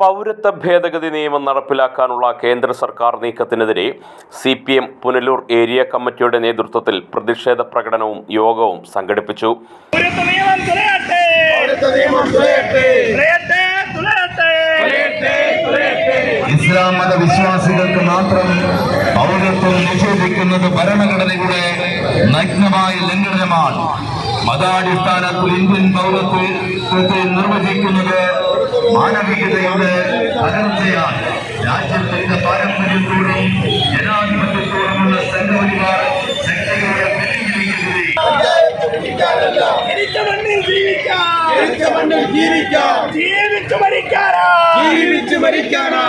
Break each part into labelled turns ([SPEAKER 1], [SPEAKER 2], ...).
[SPEAKER 1] പൗരത്വ ഭേദഗതി നിയമം നടപ്പിലാക്കാനുള്ള കേന്ദ്ര സർക്കാർ നീക്കത്തിനെതിരെ C P M Punalur area കമ്മിറ്റിയുടെ നേതൃത്വത്തിൽ പ്രതിഷേധ പ്രകടനവും യോഗവും സംഘടിപ്പിച്ചു.
[SPEAKER 2] ഇസ്ലാം മത വിശ്വാസികൾക്ക് മാത്രം പൗരത്വം നിഷേധിക്കുന്നത് ഭരണഘടനയുടെ നഗ്നമായ ലംഘനമാണ്. മതാടിസ്ഥാനത്തിൽ ഇന്ത്യൻ പൗരത്വത്തെ നിർവചിക്കുന്നത് മാനവികതയുടെ തകർച്ചയാണ് രാജ്യത്തിന്റെ പാരമ്പര്യത്തോടും ജനാധിപത്യത്തോടുമുള്ള സംഘപരിവാർ ശക്തികളുടെ
[SPEAKER 3] ജീവിച്ചു മരിക്കാനാ.
[SPEAKER 4] ജീവിച്ചു മരിക്കാനാ.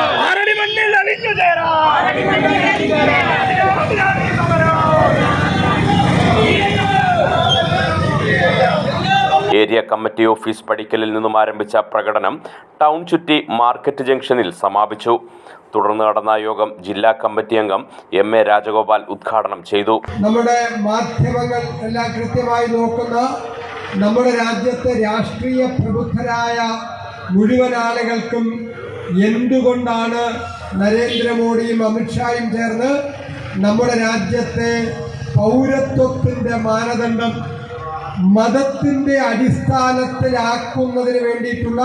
[SPEAKER 3] മണ്ണിൽ അണിഞ്ഞു ചേരാം.
[SPEAKER 1] ഏരിയ കമ്മിറ്റി ഓഫീസ് പടിക്കലിൽ നിന്നും ആരംഭിച്ച പ്രകടനം ടൗൺ ചുറ്റി മാർക്കറ്റ് ജംഗ്ഷനിൽ സമാപിച്ചു. തുടർന്ന് നടന്ന യോഗം ജില്ലാ കമ്മിറ്റി അംഗം എം എ രാജഗോപാൽ ഉദ്ഘാടനം ചെയ്തു.
[SPEAKER 5] നമ്മുടെ മാധ്യമങ്ങൾ എല്ലാം കൃത്യമായി നോക്കുന്ന നമ്മുടെ രാജ്യത്തെ രാഷ്ട്രീയ പ്രബുദ്ധരായ മുഴുവൻ ആളുകൾക്കും എന്തുകൊണ്ടാണ് നരേന്ദ്രമോദിയും അമിത്ഷായും ചേർന്ന് നമ്മുടെ രാജ്യത്തെ പൗരത്വത്തിന്റെ മാനദണ്ഡം മതത്തിന്റെ അടിസ്ഥാനത്തിലാക്കുന്നതിന് വേണ്ടിയിട്ടുള്ള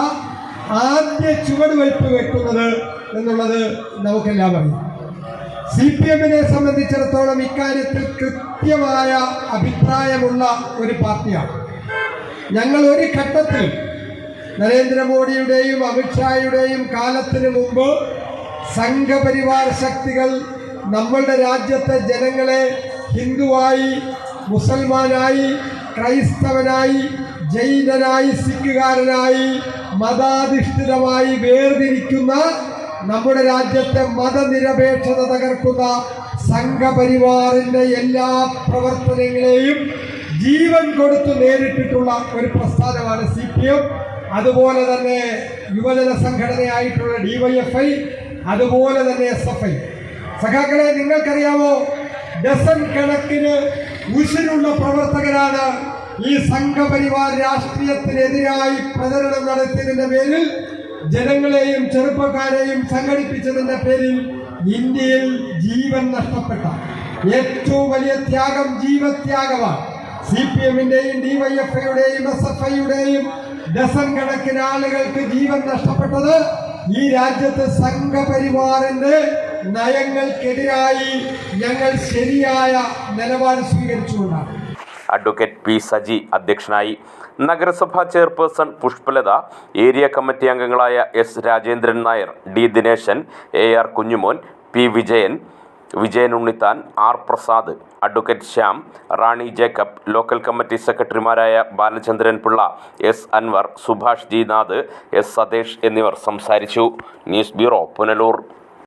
[SPEAKER 5] ആദ്യ ചുവടുവയ്പ് വെക്കുന്നത് എന്നുള്ളത് നമുക്കെല്ലാം അറിയാം. സി പി എമ്മിനെ സംബന്ധിച്ചിടത്തോളം ഇക്കാര്യത്തിൽ കൃത്യമായ അഭിപ്രായമുള്ള ഒരു പാർട്ടിയാണ്. ഞങ്ങൾ ഒരു ഘട്ടത്തിൽ നരേന്ദ്രമോദിയുടെയും അമിത്ഷായുടെയും കാലത്തിന് മുമ്പ് സംഘപരിവാർ ശക്തികൾ നമ്മളുടെ രാജ്യത്തെ ജനങ്ങളെ ഹിന്ദുവായി മുസൽമാനായി ക്രൈസ്തവനായി ജൈനനായി സിഖുകാരനായി മതാധിഷ്ഠിതമായി വേർതിരിക്കുന്ന നമ്മുടെ രാജ്യത്തെ മതനിരപേക്ഷത തകർക്കുന്ന സംഘപരിവാറിന്റെ എല്ലാ പ്രവർത്തനങ്ങളെയും ജീവൻ കൊടുത്തു നേരിട്ടിട്ടുള്ള ഒരു പ്രസ്ഥാനമാണ് സി പി എം. അതുപോലെ തന്നെ യുവജന സംഘടനയായിട്ടുള്ള ഡിവൈഎഫ്ഐ അതുപോലെ തന്നെ എസ് എഫ് ഐ. സഖാക്കളെ നിങ്ങൾക്കറിയാമോ? ഡസൻ കണക്കിന് ഉശിരുള്ള പ്രവർത്തകരാണ്. ഈ സംഘപരിവാർ രാഷ്ട്രീയത്തിനെതിരായി പ്രചരണം നടത്തിയതിന്റെ പേരിൽ ജനങ്ങളെയും ചെറുപ്പക്കാരെയും സംഘടിപ്പിച്ചതിന്റെ പേരിൽ ഇന്ത്യയിൽ ജീവൻ നഷ്ടപ്പെട്ട ഏറ്റവും വലിയ ത്യാഗം ജീവത്യാഗമാണ്. സി പി എമ്മിന്റെയും ഡിവൈഎഫ്ഐയുടെയും എസ് എഫ് ഐയുടെയും ഡസൻ കണക്കിന് ആളുകൾക്ക് ജീവൻ നഷ്ടപ്പെട്ടത് ഈ രാജ്യത്ത് സംഘപരിവാറിന്റെ നയങ്ങൾക്കെതിരായി ഞങ്ങൾ ശരിയായ നിലപാട് സ്വീകരിച്ചുകൊണ്ടാണ്.
[SPEAKER 1] അഡ്വക്കേറ്റ് പി സജി അധ്യക്ഷനായി നഗരസഭാ ചെയർപേഴ്സൺ പുഷ്പലത ഏരിയ കമ്മിറ്റി അംഗങ്ങളായ S Rajendran Nair D Dineshan A R Kunjumon P Vijayan Vijayan Unnithan R Prasad advocate Shyam Rani Jacob local committee സെക്രട്ടറിമാരായ Balachandran Pillai S Anwar Subhash G Nath S Sathesh എന്നിവർ സംസാരിച്ചു. News bureau Punalur.